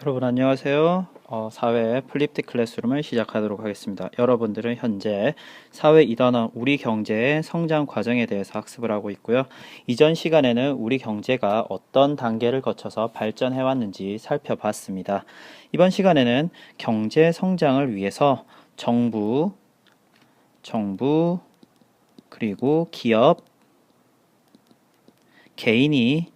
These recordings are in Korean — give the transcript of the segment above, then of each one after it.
여러분 안녕하세요. 어, 사회 플립드 클래스룸을 시작하도록 하겠습니다. 여러분들은 현재 사회 2단원 우리 경제의 성장 과정에 대해서 학습을 하고 있고요. 이전 시간에는 우리 경제가 어떤 단계를 거쳐서 발전해 왔는지 살펴봤습니다. 이번 시간에는 경제 성장을 위해서 정부, 정부, 그리고 기업, 개인이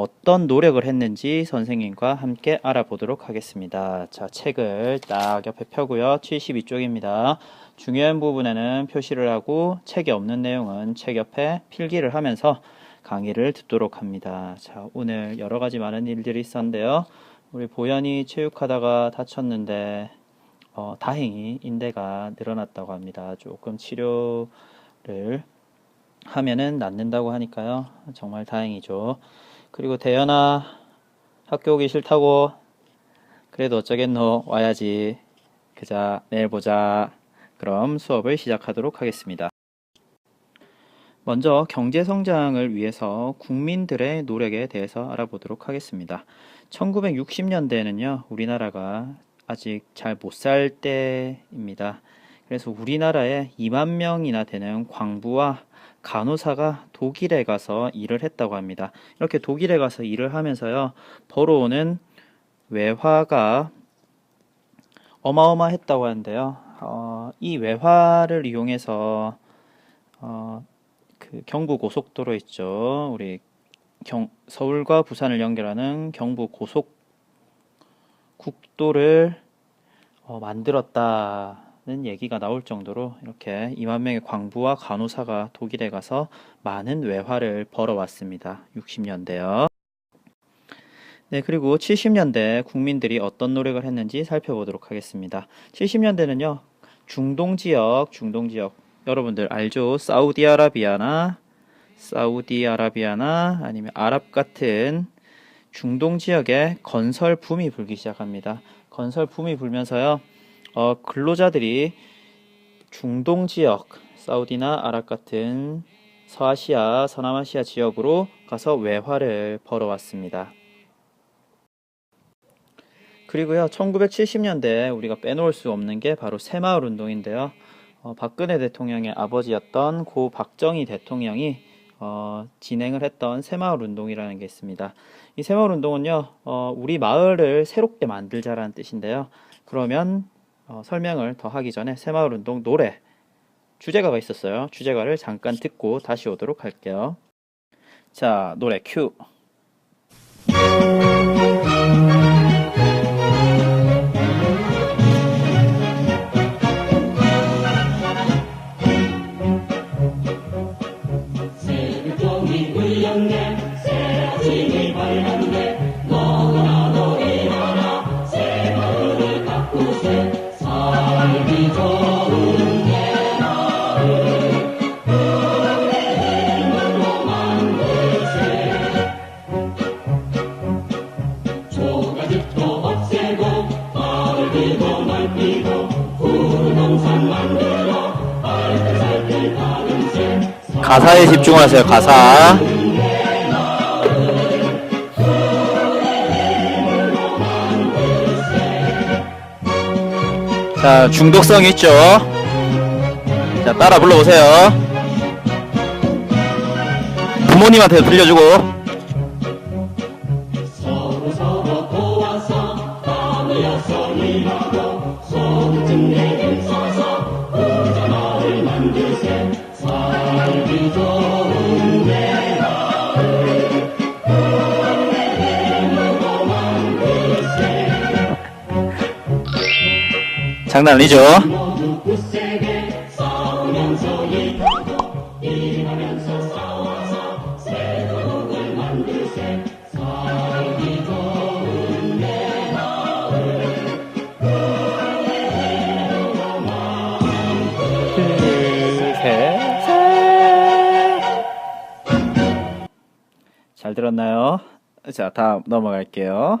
어떤 노력을 했는지 선생님과 함께 알아보도록 하겠습니다. 자, 책을 딱 옆에 펴고요. 72쪽입니다. 중요한 부분에는 표시를 하고 책에 없는 내용은 책 옆에 필기를 하면서 강의를 듣도록 합니다. 자, 오늘 여러 가지 많은 일들이 있었는데요. 우리 보현이 체육하다가 다쳤는데 어, 다행히 인대가 늘어났다고 합니다. 조금 치료를 하면은 낫는다고 하니까요. 정말 다행이죠. 그리고 대현아 학교 오기 싫다고 그래도 어쩌겠노 와야지 그자 내일 보자 그럼 수업을 시작하도록 하겠습니다. 먼저 경제 성장을 위해서 국민들의 노력에 대해서 알아보도록 하겠습니다. 1960년대에는요, 우리나라가 아직 잘 못 살 때입니다. 그래서 우리나라에 2만 명이나 되는 광부와 간호사가 독일에 가서 일을 했다고 합니다. 이렇게 독일에 가서 일을 하면서요, 벌어오는 외화가 어마어마했다고 하는데요. 어, 이 외화를 이용해서 어, 그 경부 고속도로 있죠. 우리 경, 서울과 부산을 연결하는 경부 고속 국도를 어, 만들었다 는 얘기가 나올 정도로 이렇게 2만 명의 광부와 간호사가 독일에 가서 많은 외화를 벌어왔습니다. 60년대요. 네, 그리고 70년대 국민들이 어떤 노력을 했는지 살펴보도록 하겠습니다. 70년대는요, 중동 지역, 중동 지역, 여러분들 알죠? 사우디아라비아나, 사우디아라비아나 아니면 아랍 같은 중동 지역에 건설 붐이 불기 시작합니다. 건설 붐이 불면서요, 어, 근로자들이 중동 지역, 사우디나 아랍 같은 서아시아, 서남아시아 지역으로 가서 외화를 벌어왔습니다. 그리고요, 1970년대 우리가 빼놓을 수 없는 게 바로 새마을 운동인데요. 어, 박근혜 대통령의 아버지였던 고 박정희 대통령이 어, 진행을 했던 새마을 운동이라는 게 있습니다. 이 새마을 운동은요, 어, 우리 마을을 새롭게 만들자라는 뜻인데요. 그러면 어, 설명을 더 하기 전에 새마을 운동 노래 주제가가 있었어요. 주제가를 잠깐 듣고 다시 오도록 할게요. 자, 노래 큐. 가사에 집중하세요. 가사. 자, 중독성 있죠? 자, 따라 불러보세요. 부모님한테 들려주고. 둘, 셋, 셋. 잘 들었나요? 자, 다음 넘어갈게요.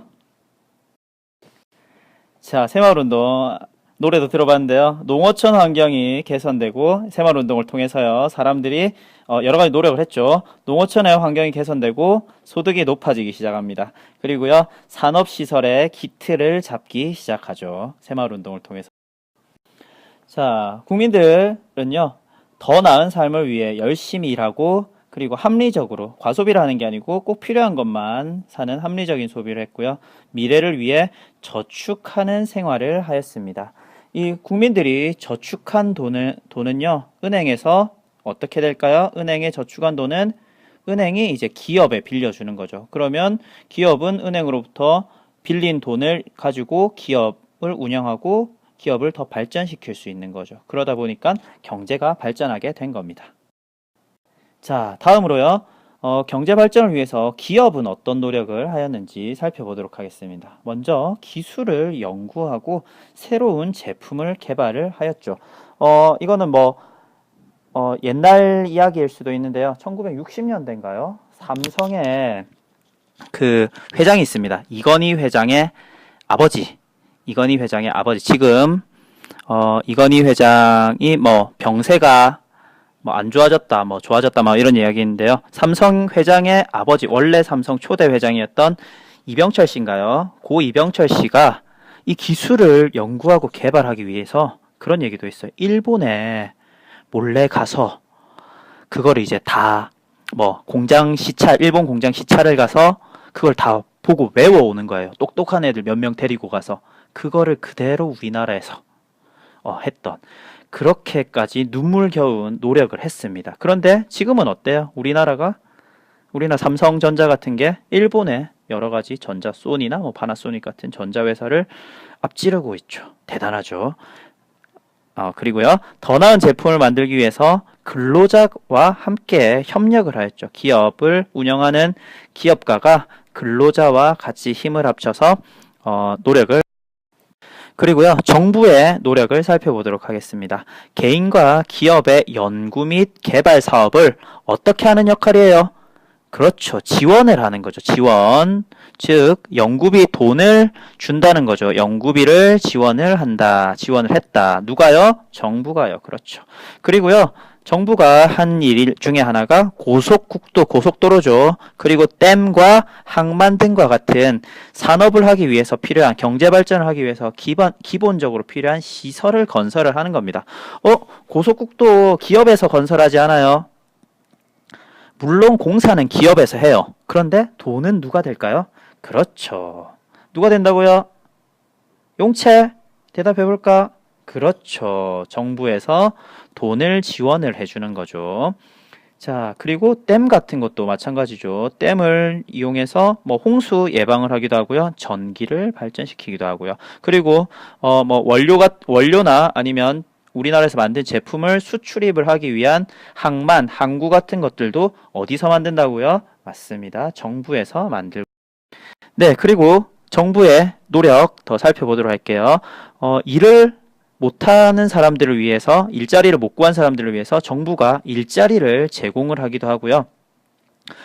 자, 새마을 운동 노래도 들어봤는데요. 농어촌 환경이 개선되고 새마을 운동을 통해서요. 사람들이 어, 여러 가지 노력을 했죠. 농어촌의 환경이 개선되고 소득이 높아지기 시작합니다. 그리고요. 산업 시설의 기틀을 잡기 시작하죠. 새마을 운동을 통해서. 자, 국민들은요. 더 나은 삶을 위해 열심히 일하고 그리고 합리적으로 과소비를 하는 게 아니고 꼭 필요한 것만 사는 합리적인 소비를 했고요. 미래를 위해 저축하는 생활을 하였습니다. 이 국민들이 저축한 돈을, 돈은요, 은행에서 어떻게 될까요? 은행에 저축한 돈은 은행이 이제 기업에 빌려주는 거죠. 그러면 기업은 은행으로부터 빌린 돈을 가지고 기업을 운영하고 기업을 더 발전시킬 수 있는 거죠. 그러다 보니까 경제가 발전하게 된 겁니다. 자, 다음으로요. 어, 경제 발전을 위해서 기업은 어떤 노력을 하였는지 살펴보도록 하겠습니다. 먼저 기술을 연구하고 새로운 제품을 개발을 하였죠. 어, 이거는 뭐 어, 옛날 이야기일 수도 있는데요. 1960년대인가요? 삼성의 그 회장이 있습니다. 이건희 회장의 아버지. 이건희 회장의 아버지. 지금 어, 이건희 회장이 뭐 병세가 뭐 안 좋아졌다, 뭐 좋아졌다, 뭐 이런 이야기인데요. 삼성 회장의 아버지, 원래 삼성 초대 회장이었던 이병철 씨인가요? 고 이병철 씨가 이 기술을 연구하고 개발하기 위해서 그런 얘기도 있어요. 일본에 몰래 가서 그거를 이제 다 뭐 공장 시찰, 일본 공장 시찰을 가서 그걸 다 보고 외워오는 거예요. 똑똑한 애들 몇 명 데리고 가서 그거를 그대로 우리나라에서 어, 했던 그렇게까지 눈물겨운 노력을 했습니다. 그런데 지금은 어때요? 우리나라가 우리나라 삼성전자 같은 게 일본의 여러 가지 전자 소니나 뭐 파나소닉 같은 전자 회사를 앞지르고 있죠. 대단하죠. 어, 그리고요. 더 나은 제품을 만들기 위해서 근로자와 함께 협력을 하였죠. 기업을 운영하는 기업가가 근로자와 같이 힘을 합쳐서 어, 노력을 그리고요, 정부의 노력을 살펴보도록 하겠습니다. 개인과 기업의 연구 및 개발 사업을 어떻게 하는 역할이에요? 그렇죠. 지원을 하는 거죠. 지원. 즉, 연구비 돈을 준다는 거죠. 연구비를 지원을 한다. 지원을 했다. 누가요? 정부가요. 그렇죠. 그리고요, 정부가 한 일 중에 하나가 고속국도, 고속도로죠. 그리고 댐과 항만 등과 같은 산업을 하기 위해서 필요한 경제 발전을 하기 위해서 기본 기본적으로 필요한 시설을 건설을 하는 겁니다. 어, 고속국도 기업에서 건설하지 않아요? 물론 공사는 기업에서 해요. 그런데 돈은 누가 될까요? 그렇죠. 누가 된다고요? 용채 대답해 볼까? 그렇죠. 정부에서 돈을 지원을 해주는 거죠. 자, 그리고 댐 같은 것도 마찬가지죠. 댐을 이용해서 뭐 홍수 예방을 하기도 하고요. 전기를 발전시키기도 하고요. 그리고 어 뭐 원료가 원료나 아니면 우리나라에서 만든 제품을 수출입을 하기 위한 항만, 항구 같은 것들도 어디서 만든다고요? 맞습니다. 정부에서 만들고. 네, 그리고 정부의 노력 더 살펴보도록 할게요. 어, 일을 못하는 사람들을 위해서 일자리를 못 구한 사람들을 위해서 정부가 일자리를 제공을 하기도 하고요.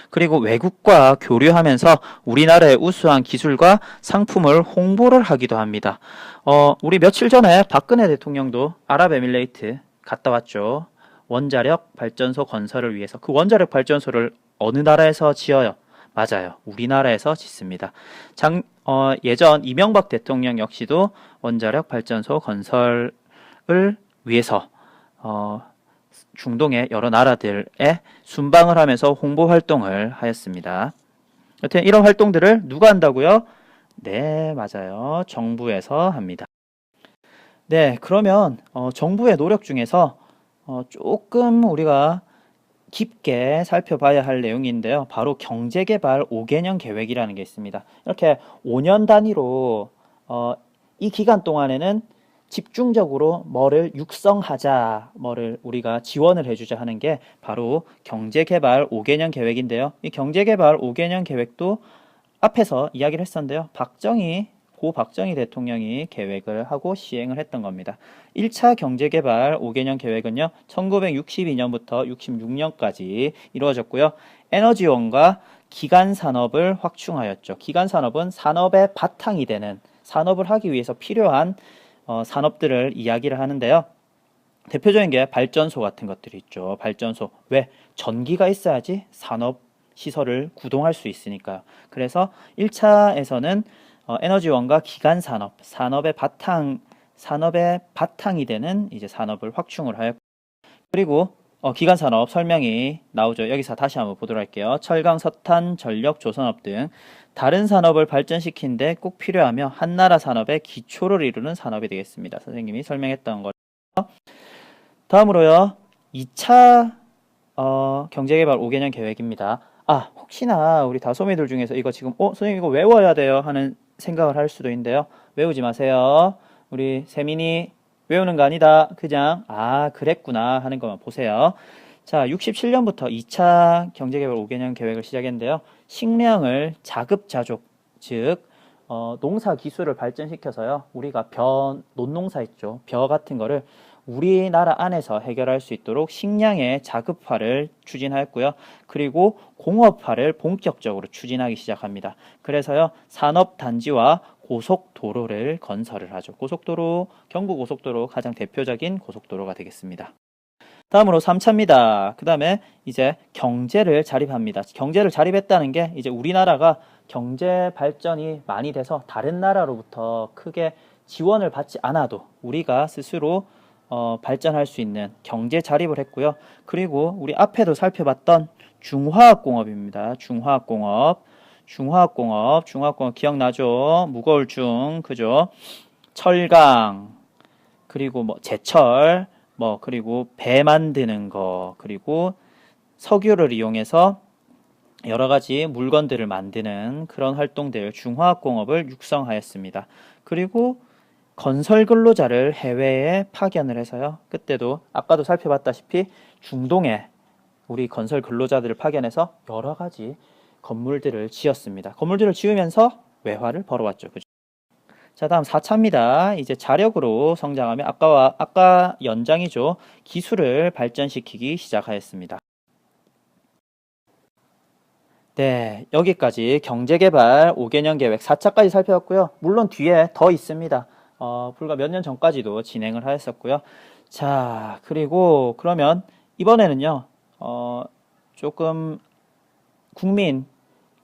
그리고 외국과 교류하면서 우리나라의 우수한 기술과 상품을 홍보를 하기도 합니다. 어, 우리 며칠 전에 박근혜 대통령도 아랍에밀레이트 갔다 왔죠. 원자력 발전소 건설을 위해서 그 원자력 발전소를 어느 나라에서 지어요? 맞아요. 우리나라에서 짓습니다. 장, 어, 예전 이명박 대통령 역시도 원자력 발전소 건설을 위해서 어, 중동의 여러 나라들에 순방을 하면서 홍보 활동을 하였습니다. 여튼 이런 활동들을 누가 한다고요? 네, 맞아요. 정부에서 합니다. 네, 그러면 어, 정부의 노력 중에서 어, 조금 우리가 깊게 살펴봐야 할 내용인데요. 바로 경제개발 5개년 계획이라는 게 있습니다. 이렇게 5년 단위로 어, 이 기간 동안에는 집중적으로 뭐를 육성하자, 뭐를 우리가 지원을 해주자 하는 게 바로 경제개발 5개년 계획인데요. 이 경제개발 5개년 계획도 앞에서 이야기를 했었는데요. 박정희, 고 박정희 대통령이 계획을 하고 시행을 했던 겁니다. 1차 경제개발 5개년 계획은요, 1962년부터 66년까지 이루어졌고요. 에너지원과 기간 산업을 확충하였죠. 기간 산업은 산업의 바탕이 되는 산업을 하기 위해서 필요한 어, 산업들을 이야기를 하는데요. 대표적인 게 발전소 같은 것들이 있죠. 발전소. 왜? 전기가 있어야지 산업 시설을 구동할 수 있으니까요. 그래서 1차에서는 어, 에너지원과 기간 산업, 산업의 바탕, 산업의 바탕이 되는 이제 산업을 확충을 하였고, 그리고 어, 기간 산업 설명이 나오죠. 여기서 다시 한번 보도록 할게요. 철강, 석탄, 전력, 조선업 등 다른 산업을 발전시키는데 꼭 필요하며 한나라 산업의 기초를 이루는 산업이 되겠습니다. 선생님이 설명했던 거. 다음으로요. 2차 어, 경제개발 5개년 계획입니다. 아, 혹시나 우리 다소미들 중에서 이거 지금 어, 선생님 이거 외워야 돼요 하는 생각을 할 수도 있는데요. 외우지 마세요. 우리 세민이 외우는 거 아니다. 그냥 아, 그랬구나 하는 것만 보세요. 자, 67년부터 2차 경제개발 5개년 계획을 시작했는데요. 식량을 자급자족, 즉 어, 농사 기술을 발전시켜서요. 우리가 벼, 논농사 있죠. 벼 같은 거를 우리나라 안에서 해결할 수 있도록 식량의 자급화를 추진하였고요. 그리고 공업화를 본격적으로 추진하기 시작합니다. 그래서요, 산업단지와 고속도로를 건설을 하죠. 고속도로, 경부고속도로 가장 대표적인 고속도로가 되겠습니다. 다음으로 3차입니다. 그 다음에 이제 경제를 자립합니다. 경제를 자립했다는 게 이제 우리나라가 경제 발전이 많이 돼서 다른 나라로부터 크게 지원을 받지 않아도 우리가 스스로 어, 발전할 수 있는 경제 자립을 했고요. 그리고 우리 앞에도 살펴봤던 중화학공업입니다. 중화학공업, 중화학공업, 중화학공업 기억나죠? 무거울 중, 그죠? 철강, 그리고 뭐 제철, 뭐 그리고 배 만드는 거, 그리고 석유를 이용해서 여러 가지 물건들을 만드는 그런 활동들 중화학공업을 육성하였습니다. 그리고 건설 근로자를 해외에 파견을 해서요. 그때도 아까도 살펴봤다시피 중동에 우리 건설 근로자들을 파견해서 여러 가지 건물들을 지었습니다. 건물들을 지으면서 외화를 벌어왔죠. 그죠? 자, 다음 4차입니다. 이제 자력으로 성장하며 아까와 아까 연장이죠. 기술을 발전시키기 시작하였습니다. 네, 여기까지 경제개발 5개년 계획 4차까지 살펴봤고요. 물론 뒤에 더 있습니다. 어, 불과 몇 년 전까지도 진행을 하였었고요. 자, 그리고 그러면 이번에는요, 어, 조금 국민,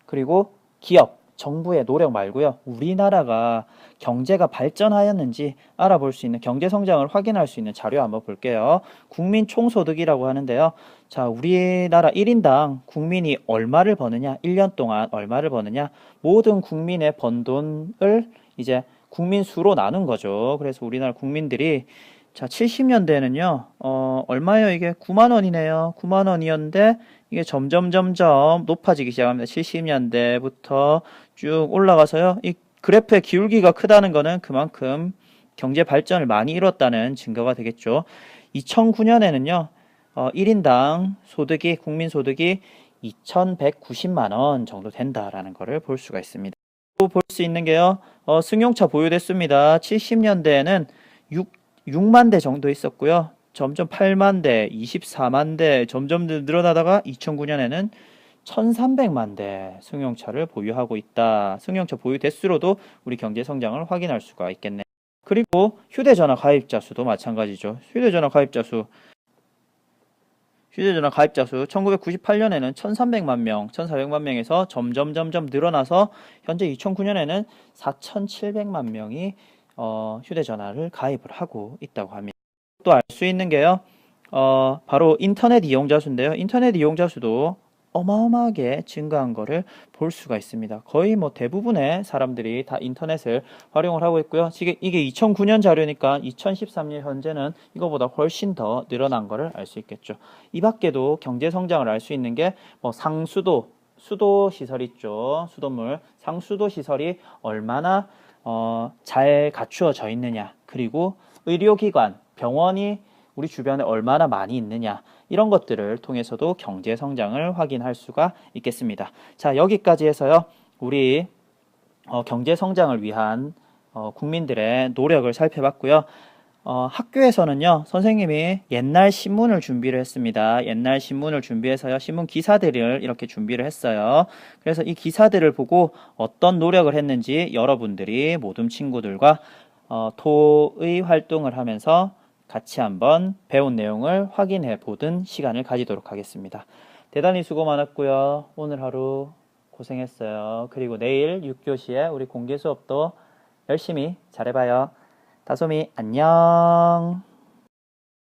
그리고 기업, 정부의 노력 말고요. 우리나라가 경제가 발전하였는지 알아볼 수 있는 경제 성장을 확인할 수 있는 자료 한번 볼게요. 국민 총소득이라고 하는데요. 자, 우리나라 1인당 국민이 얼마를 버느냐, 1년 동안 얼마를 버느냐, 모든 국민의 번 돈을 이제 국민 수로 나눈 거죠. 그래서 우리나라 국민들이 자, 70년대에는요. 어, 얼마예요? 이게 9만 원이네요. 9만 원이었는데 이게 점점 점점 높아지기 시작합니다. 70년대부터 쭉 올라가서요. 이 그래프의 기울기가 크다는 거는 그만큼 경제 발전을 많이 이뤘다는 증거가 되겠죠. 2009년에는요. 어, 1인당 소득이 국민 소득이 2,190만 원 정도 된다라는 것을 볼 수가 있습니다. 또볼수 있는 게요. 어, 승용차 보유됐습니다. 70년대에는 6, 6만 대 정도 있었고요. 점점 8만 대, 24만 대 점점 늘어나다가 2009년에는 1,300만 대 승용차를 보유하고 있다. 승용차 보유 대수로도 우리 경제 성장을 확인할 수가 있겠네. 그리고 휴대전화 가입자 수도 마찬가지죠. 휴대전화 가입자 수 휴대전화 가입자 수 1998년에는 1,300만 명, 1,400만 명에서 점점 점점 늘어나서 현재 2009년에는 4,700만 명이 어, 휴대전화를 가입을 하고 있다고 합니다. 또 알 수 있는 게요. 어, 바로 인터넷 이용자 수인데요. 인터넷 이용자 수도 어마어마하게 증가한 거를 볼 수가 있습니다. 거의 뭐 대부분의 사람들이 다 인터넷을 활용을 하고 있고요. 지금 이게 2009년 자료니까 2013년 현재는 이거보다 훨씬 더 늘어난 거를 알 수 있겠죠. 이 밖에도 경제 성장을 알 수 있는 게 뭐 상수도, 수도 시설 있죠. 수도물. 상수도 시설이 얼마나 어, 잘 갖추어져 있느냐. 그리고 의료기관, 병원이 우리 주변에 얼마나 많이 있느냐. 이런 것들을 통해서도 경제 성장을 확인할 수가 있겠습니다. 자, 여기까지 해서요. 우리 어, 경제 성장을 위한 어, 국민들의 노력을 살펴봤고요. 어, 학교에서는요, 선생님이 옛날 신문을 준비를 했습니다. 옛날 신문을 준비해서요, 신문 기사들을 이렇게 준비를 했어요. 그래서 이 기사들을 보고 어떤 노력을 했는지 여러분들이 모든 친구들과 어, 토의 활동을 하면서 같이 한번 배운 내용을 확인해 보던 시간을 가지도록 하겠습니다. 대단히 수고 많았고요. 오늘 하루 고생했어요. 그리고 내일 6교시에 우리 공개 수업도 열심히 잘해봐요. 다솜이 안녕.